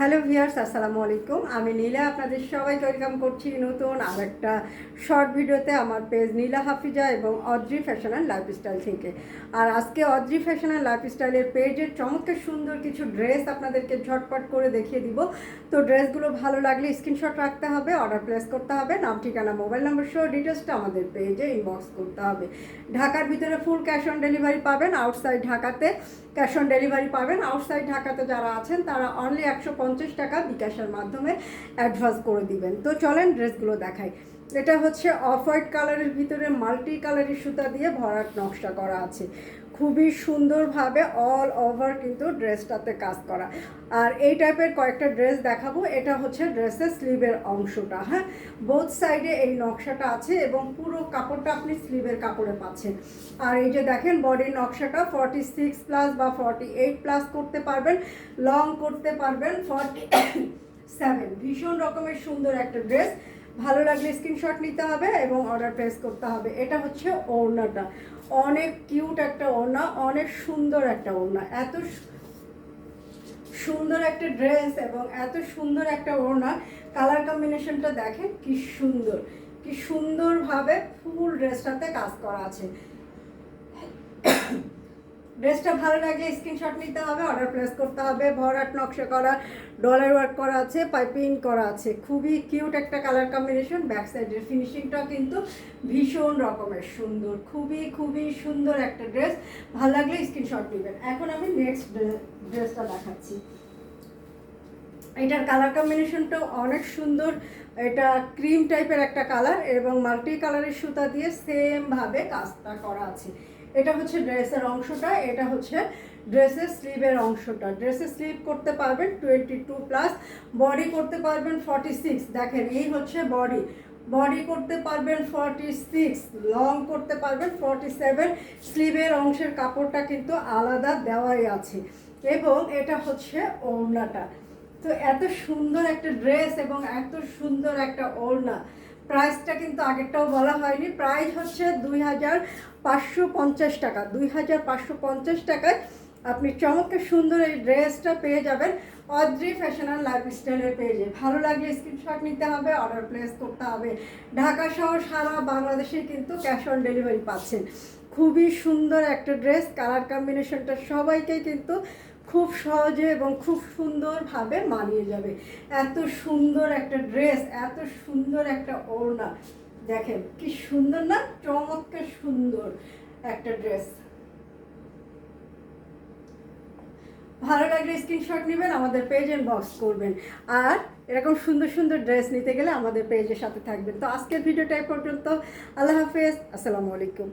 Hello viewers আসসালামু আলাইকুম। আমি নীলা, আপনাদের সবাইকে ওয়েলকাম করছি নতুন আর একটা শর্ট ভিডিওতে আমার পেজ নীলা হাফিজা এবং অদ্রি ফ্যাশন অ্যান্ড লাইফস্টাইল থেকে আর আজকে অদ্রি ফ্যাশন অ্যান্ড লাইফস্টাইলের পেজের চমৎকার সুন্দর কিছু ড্রেস আপনাদেরকে ঝটপট করে দেখিয়ে দিব। তো ড্রেসগুলো ভালো লাগলে স্ক্রিনশট রাখতে হবে, অর্ডার প্লেস করতে হবে, নাম, ঠিকানা, মোবাইল নাম্বার সহ ডিটেলসটা আমাদের পেজে ইনবক্স করতে হবে। ঢাকার ভিতরে ফুল ক্যাশ অন ডেলিভারি পাবেন আউটসাইড ঢাকাতে ক্যাশ অন ডেলিভারি পাবেন। আউটসাইড ঢাকাতে যারা আছেন, তারা অনলি একশো পঞ্চাশ টাকা বিকাশের মাধ্যমে অ্যাডভান্স করে দিবেন। তো চলেন ড্রেসগুলো দেখাই। এটা হচ্ছে অফ হোয়াইট কালারের ভিতরে মাল্টি কালারের সুতা দিয়ে ভরাট নকশা করা আছে। খুবই সুন্দরভাবে অল ওভার কিন্তু ড্রেসটাতে কাজ করা। আর এই টাইপের কয়েকটা ড্রেস দেখাবো, এটা হচ্ছে ড্রেসের স্লিভের অংশটা হ্যাঁ? বোথ সাইডে এই নকশাটা আছে এবং পুরো কাপড়টা আপনি স্লিভের কাপড়ে পাচ্ছেন। আর এই যে দেখেন বডির নকশাটা ফর্টি সিক্স প্লাস বা ফর্টি এইট প্লাস করতে পারবেন লং করতে পারবেন ফর্টি সেভেন ভীষণ রকমের সুন্দর একটা ড্রেস ভালো লাগলে স্ক্রিনশট নিতে হবে এবং অর্ডার প্লেস করতে হবে। এটা হচ্ছে ওড়নাটা। অনেক কিউট একটা ওড়না, অনেক সুন্দর একটা ওড়না। এত সুন্দর একটা ড্রেস এবং এত সুন্দর একটা ওড়না। কালার কম্বিনেশনটা দেখেন কি সুন্দর। কি সুন্দরভাবে ফুল ড্রেসটাতে কাজ করা আছে। ড্রেসটা ভালো লাগলে স্ক্রিনশট নিতে হবে অর্ডার প্লেস করতে হবে, ভরাট নকশা করা ডলার ওয়ার্ক করা আছে পাইপিং করা আছে। খুবই কিউট একটা কালার কম্বিনেশন ব্যাক সাইডের ফিনিশিংটাও কিন্তু ভীষণ রকমের সুন্দর, খুবই খুবই সুন্দর একটা ড্রেস ভালো লাগলে স্ক্রিনশট নেবেন। এখন আমি নেক্সট ড্রেসটা দেখাচ্ছি। এটার কালার কম্বিনেশনটাও অনেক সুন্দর। এটা ক্রিম টাইপের একটা কালার এবং মাল্টি কালারের সুতা দিয়ে সেমভাবে কাজটা করা আছে। এটা হচ্ছে ড্রেসের অংশটা, এটা হচ্ছে ড্রেসের স্লিভের অংশটা। ড্রেসের স্লিভ করতে পারবেন টোয়েন্টি টু প্লাস, বডি করতে পারবেন ফর্টি সিক্স। দেখেন, এই হচ্ছে বডি। বডি করতে পারবেন ফর্টি সিক্স, লং করতে পারবেন ফর্টি সেভেন। স্লিভের অংশের কাপড়টা কিন্তু আলাদা দেওয়াই আছে। এবং এটা হচ্ছে ওড়নাটা। তো এত সুন্দর একটা ড্রেস এবং এত সুন্দর একটা ওড়না। প্রাইসটা কিন্তু আগেরটাও বলা হয়নি। প্রাইস হচ্ছে দুই হাজার পাঁচশো পঞ্চাশ টাকা। দুই হাজার পাঁচশো পঞ্চাশ টাকায় আপনি চমৎকার সুন্দর এই ড্রেসটা পেয়ে যাবেন। অদ্রি ফ্যাশন অ্যান্ড লাইফস্টাইলের পেজে। ভালো লাগলে স্ক্রিনশট নিতে হবে অর্ডার প্লেস করতে হবে। ঢাকা সহ সারা বাংলাদেশে কিন্তু ক্যাশ অন ডেলিভারি পাচ্ছেন। খুবই সুন্দর একটা ড্রেস কালার কম্বিনেশনটা সবাইকে কিন্তু খুব সহজে এবং খুব সুন্দরভাবে মানিয়ে যাবে। এত সুন্দর একটা ড্রেস, এত সুন্দর একটা ওড়না। দেখেন, কি সুন্দর না? চমৎকার সুন্দর একটা ড্রেস। ভালো লাগলে স্ক্রিনশট নেবেন, আমাদের পেজ বক্স করবেন। আর এরকম সুন্দর সুন্দর ড্রেস নিতে গেলে আমাদের পেজের সাথে থাকবেন। তো আজকের ভিডিওটা এই পর্যন্ত। আল্লাহ হাফেজ। আসসালামু আলাইকুম।